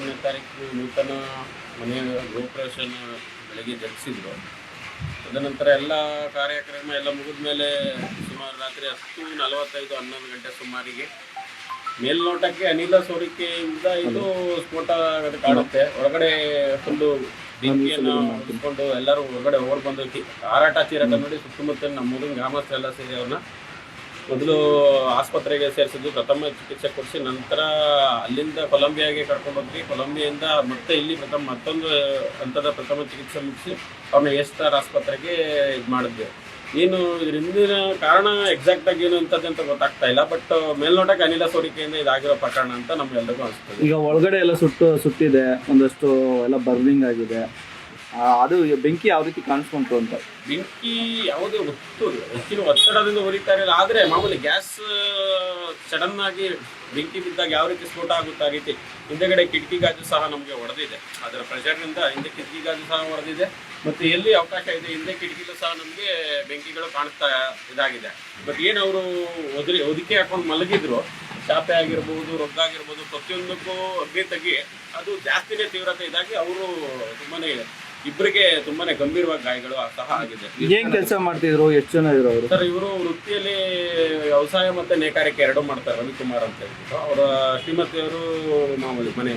ಇಪ್ಪತ್ತೊಂದನೇ ತಾರೀಕು ನೂತನ ಮನೆಯ ಗೃಹಪ್ರವೇಶನ ಬೆಳಗ್ಗೆ ಜರುಗಿಸಿದ್ರು ತದನಂತರ ಎಲ್ಲ ಕಾರ್ಯಕ್ರಮ ಎಲ್ಲ ಮುಗಿದ ಮೇಲೆ ಸುಮಾರು ರಾತ್ರಿ ಹತ್ತು ನಲವತ್ತೈದು ಹನ್ನೊಂದು ಗಂಟೆ ಸುಮಾರಿಗೆ ಮೇಲ್ನೋಟಕ್ಕೆ ಅನಿಲ ಸೋರಿಕೆಯಿಂದ ಇದು ಸ್ಫೋಟ ಕಾಣುತ್ತೆ. ಹೊರಗಡೆ ಫುಲ್ಲು ಬೆಂಕಿಯನ್ನು ತಿಳ್ಕೊಂಡು ಎಲ್ಲರೂ ಹೊರಗಡೆ ಓಡ್ ಬಂದು ಹಾರಾಟ ಚೀರಾಟ ನೋಡಿ ಸುತ್ತಮುತ್ತ ನಮ್ಮ ಗ್ರಾಮಸ್ಥರೆಲ್ಲ ಸೇರಿ ಅವ್ರನ್ನ ಮೊದಲು ಆಸ್ಪತ್ರೆಗೆ ಸೇರಿಸಿದ್ದು ಪ್ರಥಮ ಚಿಕಿತ್ಸೆ ಕೊಡಿಸಿ ನಂತರ ಅಲ್ಲಿಂದ ಕೊಲಂಬಿಯಾಗೆ ಕರ್ಕೊಂಡು ಹೋದ್ವಿ. ಕೊಲಂಬಿಯಿಂದ ಮತ್ತೆ ಇಲ್ಲಿ ಪ್ರಥಮ ಮತ್ತೊಂದು ಹಂತದ ಪ್ರಥಮ ಚಿಕಿತ್ಸೆ ಮುಗಿಸಿ ಅವ್ರನ್ನ ಎಸ್ ಸ್ಟಾರ್ ಆಸ್ಪತ್ರೆಗೆ ಇದು ಮಾಡಿದ್ವಿ. ಏನು ಇದರಿಂದಿನ ಕಾರಣ ಎಕ್ಸಾಕ್ಟ್ ಆಗಿ ಏನು ಅಂತದ್ದು ಅಂತ ಗೊತ್ತಾಗ್ತಾ ಇಲ್ಲ. ಬಟ್ ಮೇಲ್ನೋಟಕ್ಕೆ ಅನಿಲ ಸೋರಿಕೆಯಿಂದ ಇದಾಗಿರೋ ಪ್ರಕರಣ ಅಂತ ನಮ್ಗೆಲ್ಲರಿಗೂ ಅನಿಸ್ತದೆ ಈಗ ಒಳಗಡೆ ಎಲ್ಲ ಸುಟ್ಟು, ಸುಟ್ಟಿದೆ, ಒಂದಷ್ಟು ಎಲ್ಲ ಬರ್ನಿಂಗ್ ಆಗಿದೆ. ಅದು ಬೆಂಕಿ ಯಾವ ರೀತಿ ಕಾಣಿಸ್ಕೊಂತು ಅಂತ. ಬೆಂಕಿ ಯಾವುದೇ ಒತ್ತು ಹೆಚ್ಚಿನ ಒತ್ತಡದಿಂದ ಹೊರಿತಾ ಇರಲಿಲ್ಲ. ಆದರೆ ಮಾಮೂಲಿ ಗ್ಯಾಸ್ ಸಡನ್ ಆಗಿ ಬೆಂಕಿ ಬಿದ್ದಾಗ ಯಾವ ರೀತಿ ಸ್ಫೋಟ ಆಗುತ್ತೆ ಆ ರೀತಿ ಹಿಂದೆಗಡೆ ಕಿಟಕಿ ಗಾಜು ಸಹ ನಮಗೆ ಹೊಡೆದಿದೆ ಅದರ ಪ್ರೆಷರ್ನಿಂದ ಹಿಂದೆ ಕಿಟಕಿ ಗಾಜು ಸಹ ಹೊಡೆದಿದೆ ಮತ್ತು ಎಲ್ಲಿ ಅವಕಾಶ ಇದೆ, ಹಿಂದೆ ಕಿಟಕಿಲೂ ಸಹ ನಮಗೆ ಬೆಂಕಿಗಳು ಕಾಣಿಸ್ತಾ ಇದಾಗಿದೆ. ಬಟ್ ಏನು ಅವರು ಒದರಿ ಒದಿಕೆ ಹಾಕೊಂಡು ಮಲಗಿದ್ರು ಚಾಪೆ ಆಗಿರ್ಬೋದು ರೊಗ್ಗಾಗಿರ್ಬೋದು ಪ್ರತಿಯೊಂದಕ್ಕೂ ಅಗ್ನಿ ತಗ್ಗಿ ಅದು ಜಾಸ್ತಿನೇ ತೀವ್ರತೆ ಇದಾಗಿ ಅವರು ತುಂಬಾನೇ ಇಬ್ಬರಿಗೆ ತುಂಬಾನೇ ಗಂಭೀರವಾಗಿ ಗಾಯಗಳು ಸಹ ಆಗಿದೆ. ಏನ್ ಕೆಲಸ ಮಾಡ್ತಿದ್ರು? ಎಷ್ಟು ಜನ ಇದ್ರು ಅವರು? ಸರ್ ಇವರು ವೃತ್ತಿಯಲ್ಲಿ ವ್ಯವಸಾಯ ಮತ್ತೆ ನೇಕಾರಿಕೆ ಎರಡು ಮಾಡ್ತಾರೆ ರವಿಕುಮಾರ್ ಅಂತ ಹೇಳ್ಬಿಟ್ಟು. ಅವರ ಶ್ರೀಮತಿಯವರು ಮಾಮೂಲಿ ಮನೆ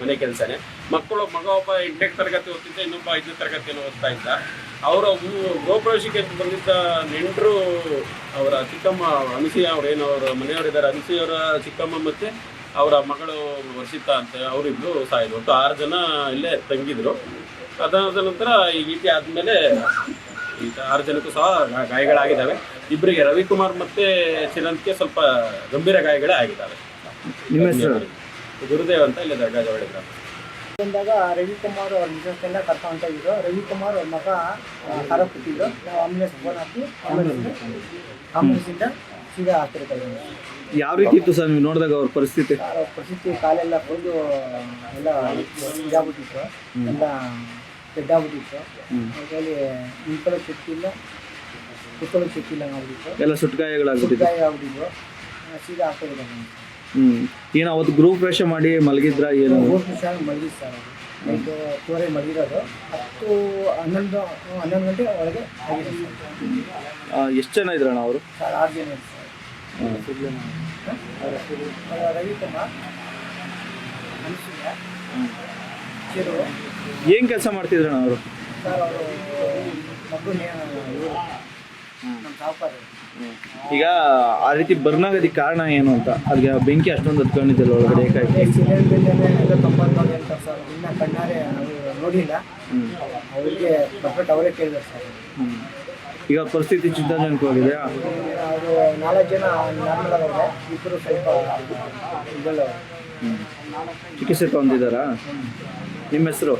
ಮನೆ ಕೆಲಸನೇ. ಮಕ್ಕಳು ಮಗ ಒಬ್ಬ ಎಂಟನೇ ತರಗತಿ ಓದ್ತಿದ್ದ ಇನ್ನೊಬ್ಬ ಐದನೇ ತರಗತಿಯನ್ನು ಓದ್ತಾ ಇದ್ದ. ಅವರ ಗೋಪ್ರವೇಶಕ್ಕೆ ಬಂದಿದ್ದ ನೆಂಟರು ಅವರ ಚಿಕ್ಕಮ್ಮ ಅನುಸೂಯ ಏನು ಅವರ ಮನೆಯವರಿದ್ದಾರೆ ಅನುಸೂಯವರ ಚಿಕ್ಕಮ್ಮ ಮತ್ತೆ ಅವರ ಮಗಳು ವರ್ಷಿತಾ ಅಂತ ಅವರಿಬ್ರು ಸಾಯಿದ್ರು ಒಟ್ಟು ಆರು ಜನ ಇಲ್ಲೇ ತಂಗಿದ್ರು. ಅದಾದ ನಂತರ ಈ ರೀತಿ ಆದಮೇಲೆ ಈಗ ಆರು ಜನಕ್ಕೂ ಸಹ ಗಾಯಗಳಾಗಿದ್ದಾವೆ. ಇಬ್ಬರಿಗೆ ರವಿಕುಮಾರ್ ಮತ್ತೆ ಚಿರಂತ್ಗೆ ಸ್ವಲ್ಪ ಗಂಭೀರ ಗಾಯಗಳೇ ಆಗಿದ್ದಾವೆ. ನಿಮ್ಮ ಹೆಸರು? ಗುರುದೇವ್ ಅಂತ ಇಲ್ಲಿ ದರ್ಗಾಜವಳಿ ಗ್ರಾಮ. ಬಂದಾಗ ರವಿಕುಮಾರ್ ಅವ್ರ ಮಿಸಸ್ನೆಲ್ಲ ಕರ್ಕೊಂತ ಇದ್ರು ರವಿಕುಮಾರ್ ಅವ್ರ ಮಗ ಖಾರ ಕೊಟ್ಟಿದ್ರು ನಾವು ಆಂಬುಲೆನ್ಸ್ ಫೋನ್ ಹಾಕಿ ಆಂಬುಲೆನ್ಸ್ ಆಂಬುಲೆನ್ಸಿಂದ ಸೀದಾ ಕರ್ಕೊಂಡು ಯಾವ ರೀತಿ ಇತ್ತು ಸರ್ ನೀವು ನೋಡಿದಾಗ ಅವ್ರ ಪರಿಸ್ಥಿತಿ? ಅವ್ರ ಪರಿಸ್ಥಿತಿ ಕಾಲೆಲ್ಲ ಬಂದು ಎಲ್ಲ ಇದಾಗ್ಬಿಟ್ಟಿತ್ತು. ಎಲ್ಲ ಕೆಡ್ಡಾಗ್ಬಿಟ್ಟಿತ್ತು ಹಾಗಾಗಿ ಇಲ್ಲ ಕುತ್ಕೊಳ್ಳೋಕೆ ಶಕ್ತಿ ಇಲ್ಲ ಆಗ್ಬಿಟ್ಟಿತ್ತು. ಎಲ್ಲ ಸುಟ್ಗಾಯಗಳಾಗ್ಬಿಟ್ಟಿದೆ ಸುಟ್ಗಾಯ ಆಗ್ಬಿಟ್ಟಿದ್ರು ಸೀದಾ ಆಸ್ಪತ್ರೆಗೆ ಹ್ಞೂ ಹ್ಮ್. ಏನು ಅವತ್ತು ಗ್ರೂಪ್ ಪ್ರವೇಶ ಮಾಡಿ ಮಲಗಿದ್ರ ಏನು? ಮೂರು ನಿಮಿಷ ಮಲಗಿದ್ದು ಸರ್ ಅದು ನೈಟು ಮಲಗಿರೋದು. ಹತ್ತು ಹನ್ನೊಂದು ಹನ್ನೊಂದು ಗಂಟೆ ಒಳಗೆ ಆಗಿದೆ ಸರ್. ಎಷ್ಟು ಜನ ಇದ್ರಣ್ಣ ಅವರು? ಸರ್ ಆರು ಜನ ಇದ್ರು ಸರ್ ಅವರ ರವಿಕುಮಾರ್ ಅನ್ಸೂಯ ಚಿರು ಏನ್ ಕೆಲಸ ಮಾಡ್ತಿದ್ರಣ್ಣ ಅವರು? ಈಗ ಆ ರೀತಿ ಬರ್ನಾಗದಿಕ್ಕೆ ಕಾರಣ ಏನು ಅಂತ? ಅದಕ್ಕೆ ಬೆಂಕಿ ಅಷ್ಟೊಂದು ಹತ್ಕೊಂಡಿದ್ದಲ್ಲ ಒಳಗಡೆ ನೋಡಿಲ್ಲ. ಅವರಿಗೆ ಪರ್ಫೆಕ್ಟ್ ಅವರೇ ಕೇಳಿದ್ರು ಸರ್. ಈಗ ಪರಿಸ್ಥಿತಿ ನಾಲ್ಕು ಜನ ನಾರ್ಮಲ್ ಆಗವ್ರೆ ಇಬ್ಬರು ಸ್ವಲ್ಪ ಚಿಕಿತ್ಸೆ ತಗೊಂಡಿದ್ದಾರಾ? ನಿಮ್ಮ ಹೆಸರು?